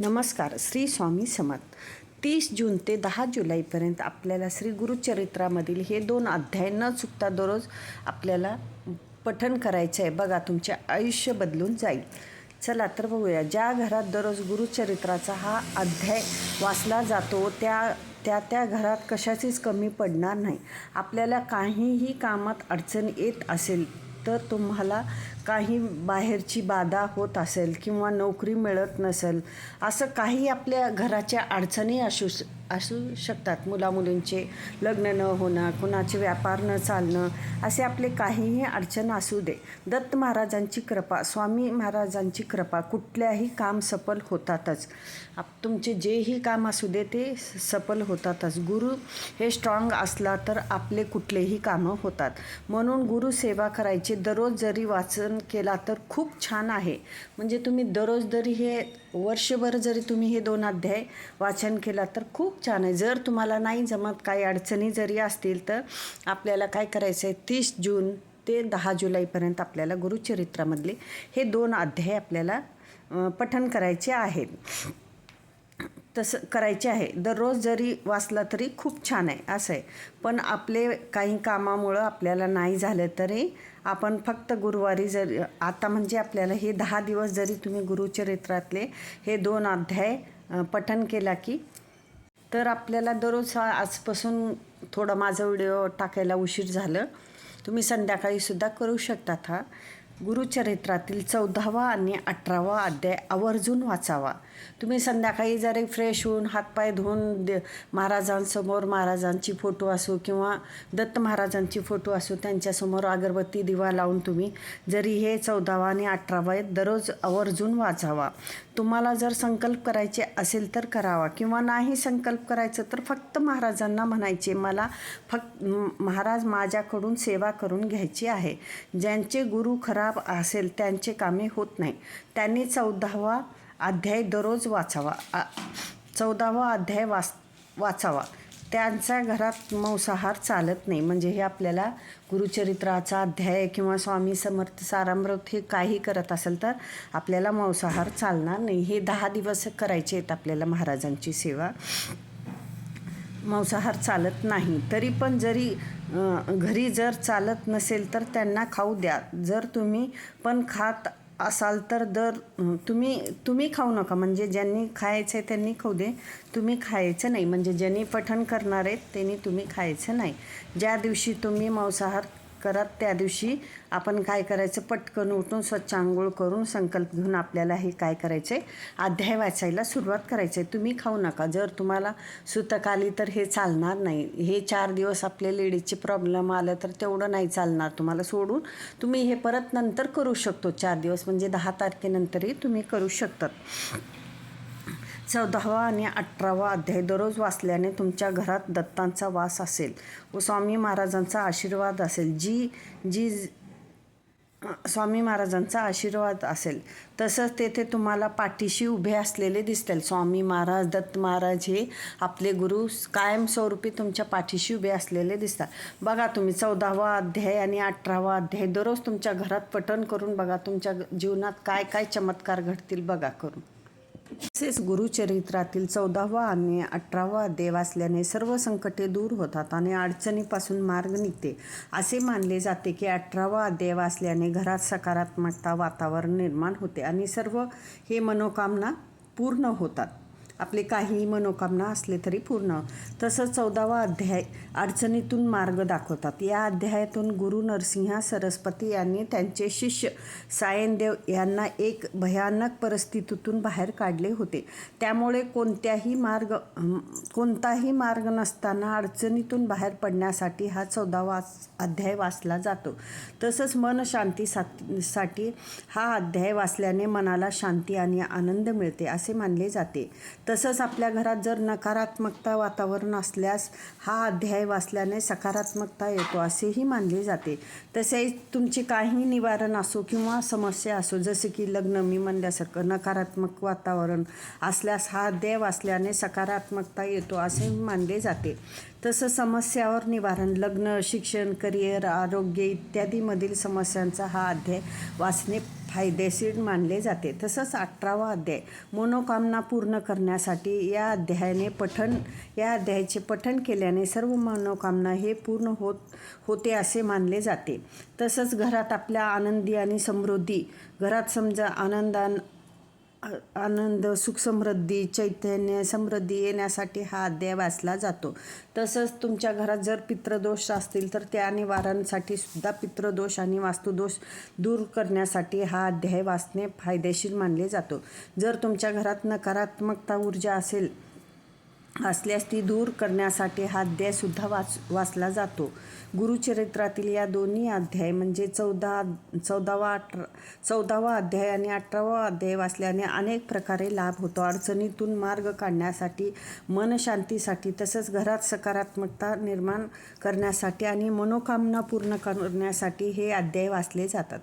नमस्कार श्री स्वामी समर्थ. तीस जून ते दहा जुलैपर्यंत आपल्याला श्री गुरुचरित्रामधील हे दोन अध्याय न चुकता दररोज आपल्याला पठन करायचं आहे बघा तुमचे आयुष्य बदलून जाईल. चला तर बघूया. ज्या घरात दररोज गुरुचरित्राचा हा अध्याय वाचला जातो त्या त्या त्या घरात कशाचीच कमी पडणार नाही. आपल्याला काहीही कामात अडचण येत असेल तर तुम्हाला काही बाहेरची बाधा होत असेल किंवा नोकरी मिळत नसेल असं काही आपल्या घराच्या अडचणी असू असू शकतात. मुलामुलींचे लग्न न होणं कुणाचे व्यापार न चालणं असे आपले काहीही अडचण असू दे. दत्त महाराजांची कृपा स्वामी महाराजांची कृपा कुठल्याही काम सफल होतातच. आप तुमचे जेही काम असू दे ते स- सफल होतातच. गुरु हे स्ट्रॉंग असला तर आपले कुठलेही कामं होतात. म्हणून गुरु सेवा करायची दररोज जरी वाचन केला तर खूप छान आहे. म्हणजे तुम्ही दररोज जरी हे वर्षभर जरी तुम्ही हे दोन अध्याय वाचन केला तर खूप छान आहे. जर तुम्हाला नाही जमत काही अडचणी जरी असतील तर आपल्याला काय करायचं आहे तीस जून ते दहा जुलैपर्यंत आपल्याला गुरुचरित्रामधले हे दोन अध्याय आपल्याला पठन पठण करायचे आहेत. तसं करायचे आहे. दररोज जरी वाचला तरी खूप छान आहे असं आहे. पण आपले काही कामामुळं आपल्याला नाही झालं तरी आपण फक्त गुरुवारी जर आता म्हणजे आपल्याला हे दहा दिवस जरी तुम्ही गुरुचरित्रातले हे दोन अध्याय पठन केला की तर आपल्याला दररोज हा आजपासून थोडा माझा व्हिडिओ टाकायला उशीर झालं. तुम्ही संध्याकाळीसुद्धा करू शकतात हा. गुरुचरित्रातील चौदावा आणि अठरावा अध्याय आवर्जून वाचावा. तुम्ही संध्याकाळी जरी फ्रेश होऊन हातपाय धुवून दे महाराजांसमोर महाराजांची फोटो असो किंवा दत्त महाराजांची फोटो असो त्यांच्यासमोर अगरबत्ती दिवा लावून तुम्ही जरी हे चौदावा आणि अठरावा दररोज आवर्जून वाचावा. तुम्हाला जर संकल्प करायचे असेल तर करावा. किंवा नाही संकल्प करायचं तर फक्त महाराजांना म्हणायचे मला फक्त महाराज माझ्याकडून सेवा करून घ्यायची आहे. ज्यांचे गुरु खरा खराब असेल त्यांचे कामे होत नाही. त्यांनी चौदावा अध्याय दररोज वाचावा. आ- चौदावा अध्याय वाच वाचावा. त्यांच्या घरात मांसाहार चालत नाही. म्हणजे हे आपल्याला गुरुचरित्राचा अध्याय किंवा स्वामी समर्थ सारामृत हे काही करत असेल तर आपल्याला मांसाहार चालणार नाही. हे दहा दिवस करायचे आहेत आपल्याला महाराजांची सेवा. मांसाहार चालत नाही. तरी पण जरी घरी जर चालत नसेल तर त्यांना खाऊ द्या. जर तुम्ही पण खात असाल तर दर तुम्ही तुम्ही खाऊ नका. म्हणजे ज्यांनी खायचं आहे त्यांनी खाऊ दे. तुम्ही खायचं नाही. म्हणजे ज्यांनी पठण करणार आहेत त्यांनी तुम्ही खायचं नाही. ज्या दिवशी तुम्ही मांसाहार करत त्या दिवशी आपण काय करायचं? पटकन उठून स्वच्छ आंघोळ करून संकल्प घेऊन आपल्याला हे काय करायचं आहे अध्याय वाचायला सुरुवात करायचं आहे तुम्ही खाऊ नका. जर तुम्हाला सुतक आली तर हे चालणार नाही. हे चार दिवस आपल्या लेडीजचे प्रॉब्लेम आलं तर तेवढं नाही चालणार तुम्हाला सोडून. तुम्ही हे परत नंतर करू शकतो. चार दिवस म्हणजे दहा तारखेनंतरही तुम्ही करू शकतात. चौदावा आणि अठरावा अध्याय दररोज वाचल्याने तुमच्या घरात दत्तांचा वास असेल व स्वामी महाराजांचा आशीर्वाद असेल. जी जी स्वामी महाराजांचा आशीर्वाद असेल तसंच तेथे तुम्हाला पाठीशी उभे असलेले दिसतील. स्वामी महाराज दत्त महाराज हे आपले गुरु कायमस्वरूपी तुमच्या पाठीशी उभे असलेले दिसतात. बघा तुम्ही चौदावा अध्याय आणि अठरावा अध्याय दररोज तुमच्या घरात पठण करून बघा तुमच्या जीवनात काय काय चमत्कार घडतील बघा करून. तसेच गुरुचरित्रातील चौदावा आणि अठरावा देव असल्याने सर्व संकटे दूर होतात आणि अडचणीपासून मार्ग निघते. असे मानले जाते की अठरावा देव असल्याने घरात सकारात्मकता वातावरण निर्माण होते आणि सर्व हे मनोकामना पूर्ण होतात. आपले काही मनोकामना असले तरी पूर्ण. तसंच चौदावा अध्याय अडचणीतून मार्ग दाखवतात. या अध्यायातून गुरु नरसिंहा सरस्वती यांनी त्यांचे शिष्य सायनदेव यांना एक भयानक परिस्थितीतून बाहेर काढले होते. त्यामुळे कोणत्याही मार्ग कोणताही मार्ग नसताना अडचणीतून बाहेर पडण्यासाठी हा चौदावा अध्याय वाचला जातो. तसंच मन शांती साठी हा अध्याय वाचल्याने मनाला शांती आणि आनंद मिळते असे मानले जाते. तसंच आपल्या घरात जर नकारात्मकता वातावरण असल्यास हा अध्याय वाचल्याने सकारात्मकता येतो असेही मानले जाते. तसेच तुमची काही निवारण असो किंवा समस्या असो जसे की लग्न मी म्हणल्यासारखं नकारात्मक वातावरण असल्यास हा अध्याय वाचल्याने सकारात्मकता येतो असे मानले जाते. तसं समस्यावर निवारण लग्न शिक्षण करिअर आरोग्य इत्यादीमधील समस्यांचा हा अध्याय वाचणे फायदेशीर मानले जाते. तसंच अठरावा अध्याय मनोकामना पूर्ण करण्यासाठी या अध्यायाने पठण या अध्यायाचे पठण केल्याने सर्व मनोकामना हे पूर्ण होत होते असे मानले जाते. तसंच घरात आपल्या आनंदी आणि समृद्धी घरात समजा आनंदान आनंद सुख समृद्धी चैतन्य समृद्धी येण्यासाठी हा अध्याय वाचला जातो. तसंच तुमच्या घरात जर पितृदोष असतील तर त्या निवारणसाठी सुद्धा पितृदोष आणि वास्तुदोष दूर करण्यासाठी हा अध्याय वाचणे फायदेशीर मानले जातो. जर तुमच्या घरात नकारात्मकता ऊर्जा असेल असल्यास ती दूर करण्यासाठी हा अध्यायसुद्धा वाच वाचला जातो. गुरुचरित्रातील या दोन्ही अध्याय म्हणजे चौदा चौदावा अठरा चौदावा अध्याय आणि अठरावा अध्याय वाचल्याने अनेक प्रकारे लाभ होतो. अडचणीतून मार्ग काढण्यासाठी मनशांतीसाठी तसंच घरात सकारात्मकता निर्माण करण्यासाठी आणि मनोकामना पूर्ण करण्यासाठी हे अध्याय वाचले जातात.